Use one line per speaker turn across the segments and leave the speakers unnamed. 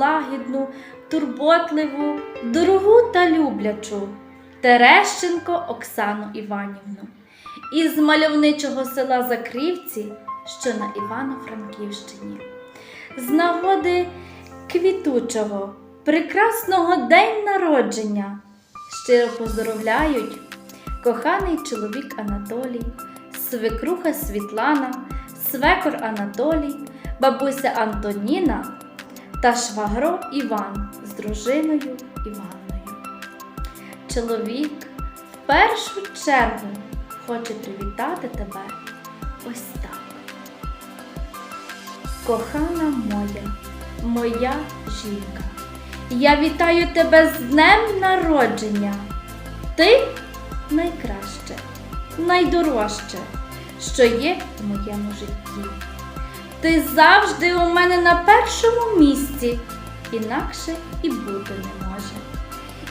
лагідну, турботливу, дорогу та люблячу Терещенко Оксану Іванівну із мальовничого села Закрівці, що на Івано-Франківщині. З нагоди квітучого, прекрасного день народження щиро поздоровляють коханий чоловік Анатолій, свекруха Світлана, свекор Анатолій, бабуся Антоніна та швагро Іван з дружиною Іванною. Чоловік в першу чергу хоче привітати тебе ось так. Кохана моя, моя жінка, я вітаю тебе з днем народження. Ти найкраще, найдорожче, що є в моєму житті. Ти завжди у мене на першому місці, інакше і бути не може.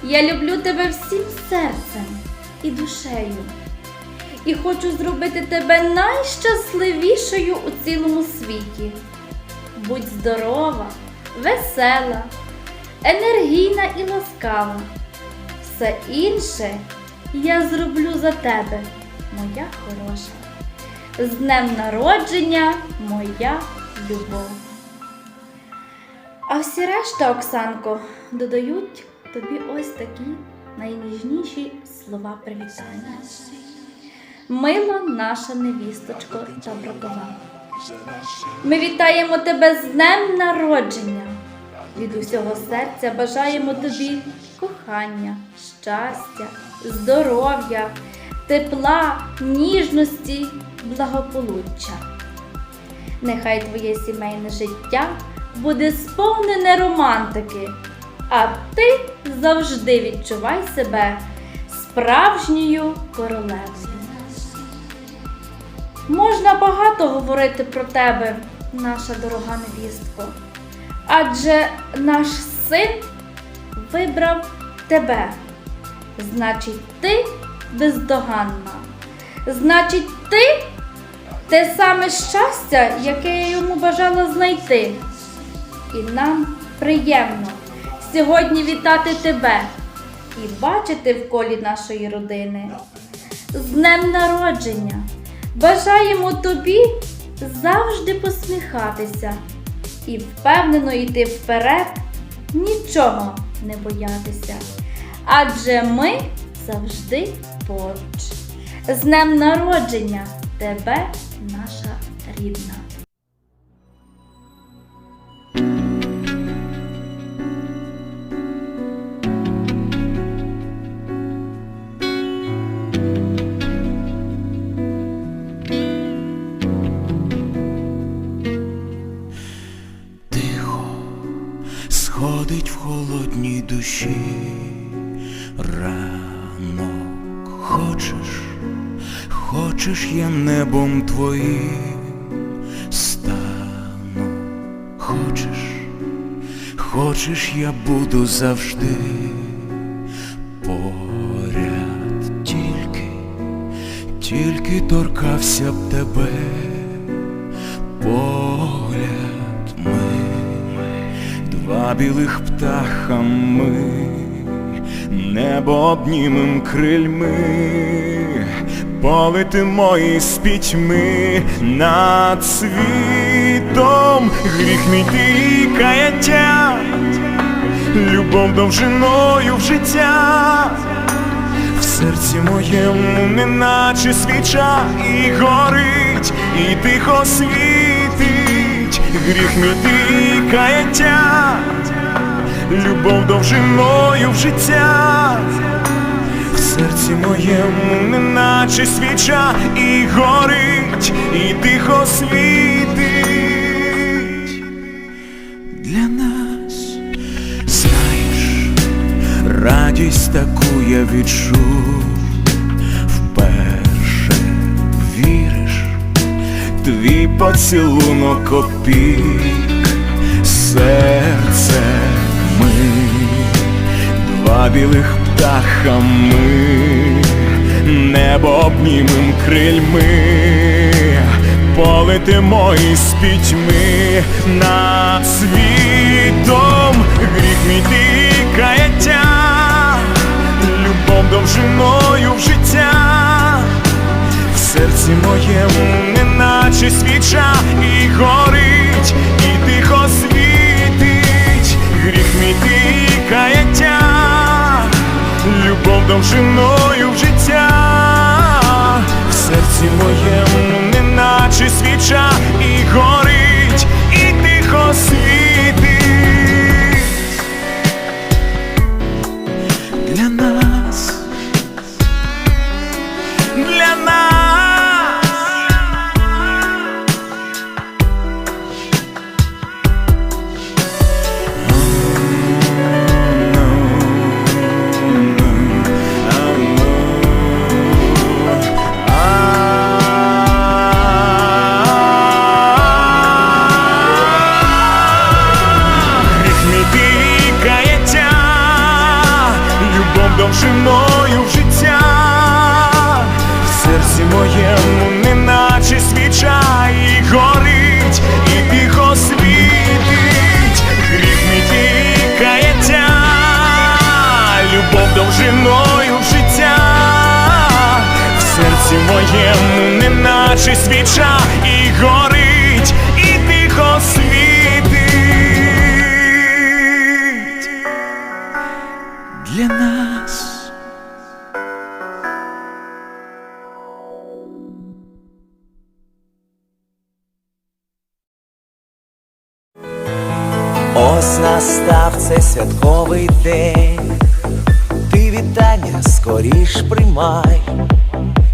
Я люблю тебе всім серцем і душею. І хочу зробити тебе найщасливішою у цілому світі. Будь здорова, весела, енергійна і ласкава. Все інше я зроблю за тебе, моя хороша. З днем народження, моя любов. А всі решта, Оксанко, додають тобі ось такі найніжніші слова привітання. Мила наша невісточко та братова. Ми вітаємо тебе з днем народження. Від усього серця бажаємо тобі кохання, щастя, здоров'я, тепла, ніжності, благополуччя. Нехай твоє сімейне життя буде сповнене романтики, а ти завжди відчувай себе справжньою королевою. Можна багато говорити про тебе, наша дорога невістко, адже наш син вибрав тебе. Значить, ти бездоганна. Значить, ти те саме щастя, яке я йому бажала знайти. І нам приємно сьогодні вітати тебе і бачити в колі нашої родини. З днем народження! Бажаємо тобі завжди посміхатися і впевнено йти вперед, нічого не боятися. Адже ми завжди поруч. З днем народження тебе, наша рідна.
Хочеш, я небом твоїм стану. Хочеш, хочеш, я буду завжди поряд. Тільки, тільки торкався б тебе погляд ми, два білих птаха ми, небо обнімем крильми, полетимо із пітьми над світом, гріх мій ти любов довжиною в життя. В серці моєму неначе свіча і горить, і тихо світить, гріх мій ти любов довжиною в життя. Серці моєму неначе свіча і горить, і тихо світить. Для нас, знаєш радість таку я відчув. Вперше віриш, твій поцілунок опік, серце ми, два білих птаха ми, небо обнімем крильми, поле полетимо із пітьми над світом, гріх мій ти каяття, любов довжиною в життя, в серці моєму, неначе моєму, неначе свіча, і горить, і тихо світить для нас.
Ось настав цей святковий день, ти вітання скоріш приймай,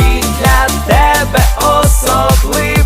він для тебе особливий.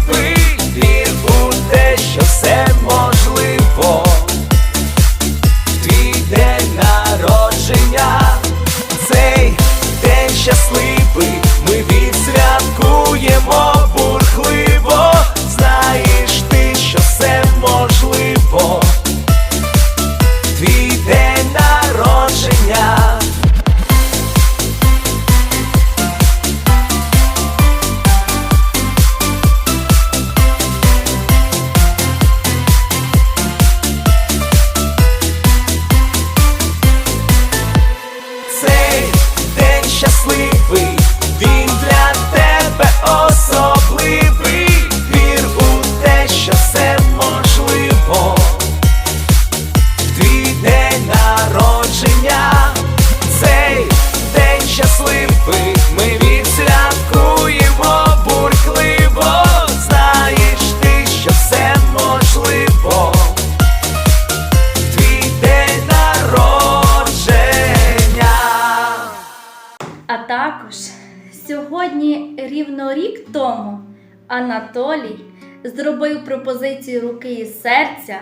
Анатолій зробив пропозицію руки і серця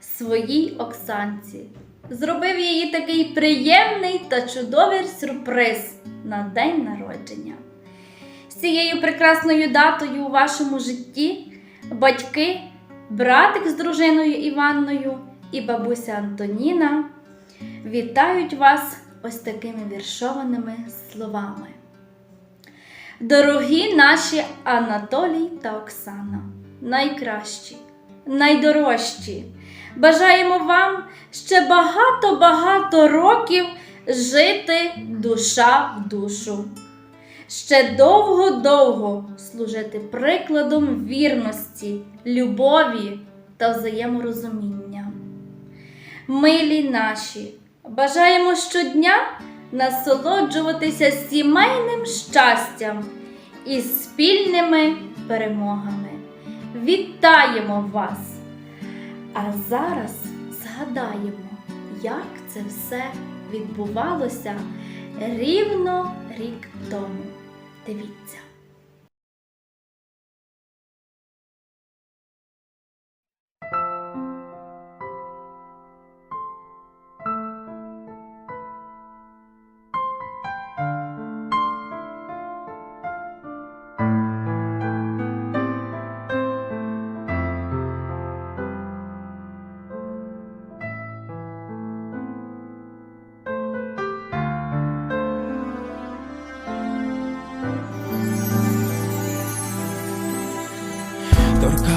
своїй Оксанці. Зробив їй такий приємний та чудовий сюрприз на день народження. З цією прекрасною датою у вашому житті батьки, братик з дружиною Іванною і бабуся Антоніна вітають вас ось такими віршованими словами. Дорогі наші Анатолій та Оксана, найкращі, найдорожчі. Бажаємо вам ще багато-багато років жити душа в душу. Ще довго-довго служити прикладом вірності, любові та взаєморозуміння. Милі наші, бажаємо щодня насолоджуватися сімейним щастям і спільними перемогами. Вітаємо вас! А зараз згадаємо, як це все відбувалося рівно рік тому. Дивіться.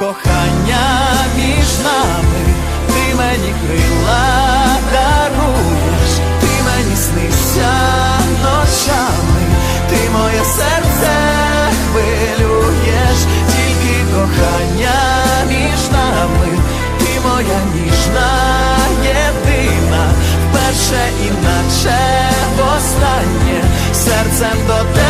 Кохання між нами, ти мені крила даруєш, ти мені снишся ночами, ти моє серце хвилюєш, тільки кохання між нами, ти моя ніжна єдина, вперше іначе востаннє, серцем до тебе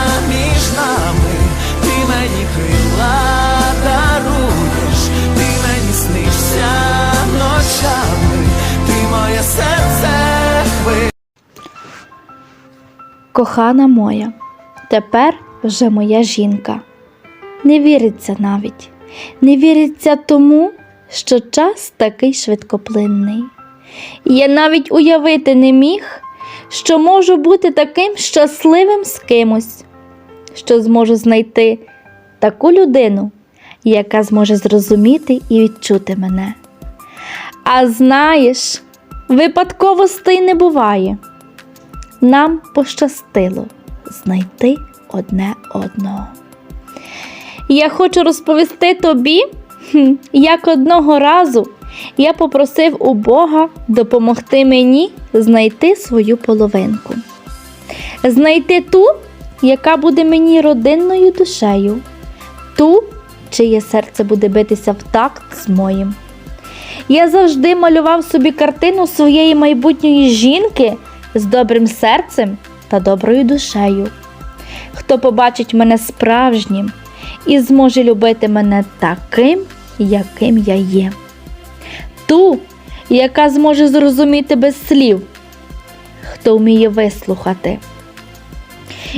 моє серце.
Кохана моя, тепер вже моя жінка. Не віриться навіть, не віриться тому, що час такий швидкоплинний. Я навіть уявити не міг, що можу бути таким щасливим з кимось, що зможу знайти таку людину, яка зможе зрозуміти і відчути мене. А знаєш, випадковостей не буває нам пощастило знайти одне одного. Я хочу розповісти тобі, як одного разу я попросив у Бога допомогти мені знайти свою половинку, знайти ту, яка буде мені родинною душею, ту, чиє серце буде битися в такт з моїм. Я завжди малював собі картину своєї майбутньої жінки з добрим серцем та доброю душею. Хто побачить мене справжнім і зможе любити мене таким, яким я є. Ту, яка зможе зрозуміти без слів, хто вміє вислухати.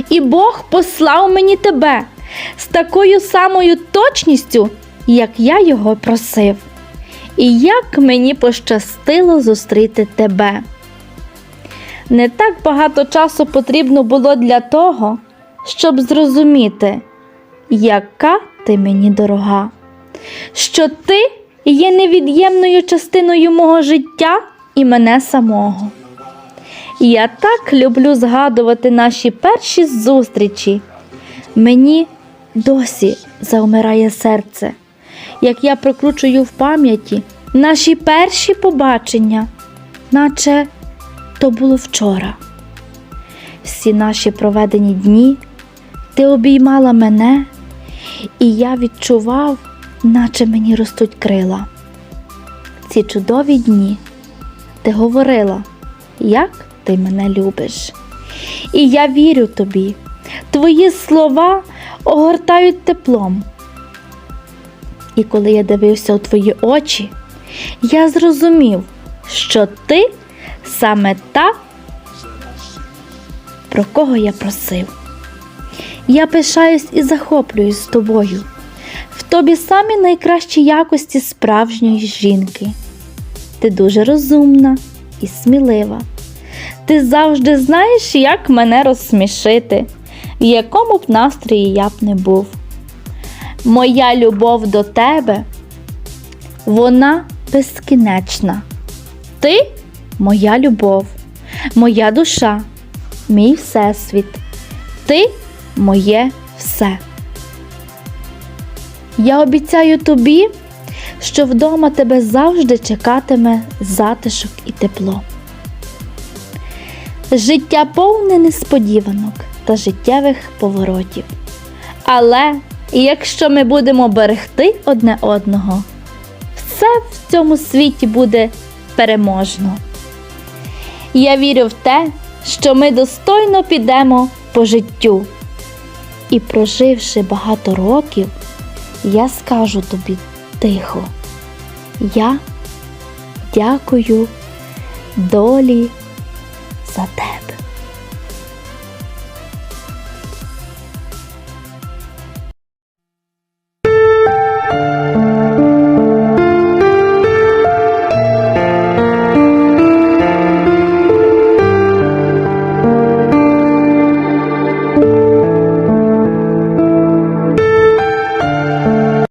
І Бог послав мені тебе з такою самою точністю, як я його просив. І як мені пощастило зустріти тебе. Не так багато часу потрібно було для того, щоб зрозуміти, яка ти мені дорога, що ти є невід'ємною частиною мого життя і мене самого. Я так люблю згадувати наші перші зустрічі. Мені досі завмирає серце, як я прокручую в пам'яті наші перші побачення, наче то було вчора. Всі наші проведені дні ти обіймала мене, і я відчував, наче мені ростуть крила. Ці чудові дні ти говорила, як ти мене любиш. І я вірю тобі. Твої слова огортають теплом. І коли я дивився у твої очі, я зрозумів, що ти саме та, про кого я просив. Я пишаюсь і захоплююсь з тобою. В тобі самі найкращі якості справжньої жінки. Ти дуже розумна і смілива. Ти завжди знаєш, як мене розсмішити, в якому б настрої я б не був. Моя любов до тебе, вона безкінечна. Ти моя любов, моя душа, мій всесвіт. Ти моє все. Я обіцяю тобі, що вдома тебе завжди чекатиме затишок і тепло. Життя повне несподіванок та життєвих поворотів. Але якщо ми будемо берегти одне одного, все в цьому світі буде переможно. Я вірю в те, що ми достойно підемо по життю. І проживши багато років, я скажу тобі тихо. Я дякую долі за тебе.